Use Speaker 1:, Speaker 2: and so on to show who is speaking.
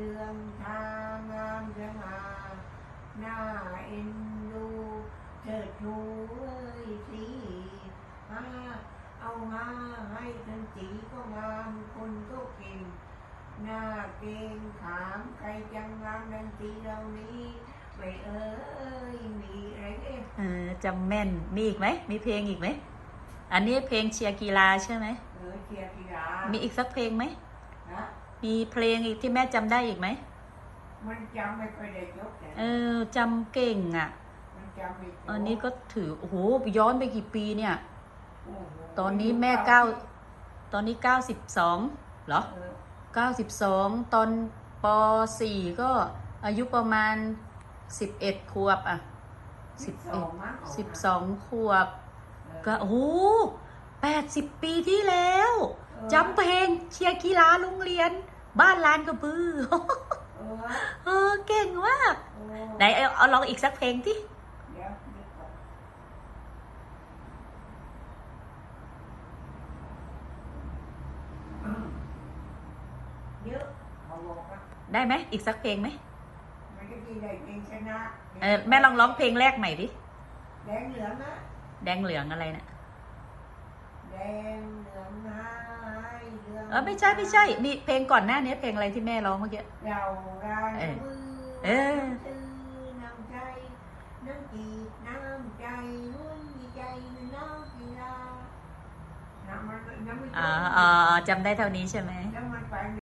Speaker 1: เดือนทางงามสง่าหน้าเอ็นดูเชิดชูเอ้ยสีหาเอามาให้ทันสีก็งามคนก็เก่งหน้าเก่งขามใครจังงามดันสีเรานี้ไปเอ้ยมีอะไรเอ๊ะ
Speaker 2: เออจำแม่นมีอีกไหมมีเพลงอีกไหมอันนี้เพลงเชียร์กีฬาใช่ไหม
Speaker 1: เออเชียร์กีฬา
Speaker 2: มีอีกสักเพลงไหม มีเพลงอีกที่แม่จำได้อีกไหม
Speaker 1: มันจำไม่ค่อยได้ยกแต่
Speaker 2: เออจำเก่งอะ
Speaker 1: มันจำไม่จบ
Speaker 2: อันนี้ก็ถือ โอ้โห ย้อนไปกี่ปีเนี่ย
Speaker 1: โอ้โห
Speaker 2: ตอนนี้แม่เก้า ตอนนี้เก้าสิบสองเหรอ
Speaker 1: เออ
Speaker 2: เก้าสิบสองตอนปสี่ก็อายุประมาณสิบเอ็ดขวบอะสิบ
Speaker 1: ส
Speaker 2: เอ็
Speaker 1: อ
Speaker 2: ด
Speaker 1: งมั้ง
Speaker 2: สิบสองขวบ
Speaker 1: เออ
Speaker 2: ก็โอ้โหแปดสิบปีที่แล้ว
Speaker 1: เออ
Speaker 2: จำเพลงเชียร์กีฬาโรงเรียน บ้านลานกระบือ
Speaker 1: เออ
Speaker 2: เออเก่งมาก
Speaker 1: เออ
Speaker 2: ไหนเอาเอาลองอีกสักเพลงที่
Speaker 1: เดี๋ยวเดี๋ยวก่อนอืมเยอะเขาบอกว่า
Speaker 2: ได้ไหมอีกสักเพลงไหม
Speaker 1: มันก็ดีได้เพลงชนะ
Speaker 2: เออแม่ลองร้องเพลงแรกใหม่ดิ
Speaker 1: แดงเหลืองนะ
Speaker 2: แดงเหลืองอะไรนะ
Speaker 1: แดงเหลืองหาย เหลือง
Speaker 2: เออไม่ใช่ไม่ใช่มีเพลงก่อนหน้านี้เพลงอะไรที่แม่ร้องเมื่อกี้
Speaker 1: เราราน
Speaker 2: เออ
Speaker 1: มือ
Speaker 2: เออ
Speaker 1: ตื้อน้ำใจน้ำจีบน้ำใจลุ้นดีใจน้ำกีฬาน้ำมันน้ำไม่
Speaker 2: อ๋อ
Speaker 1: ตรง
Speaker 2: อ๋อจำได้เท่านี้ใช่ไหม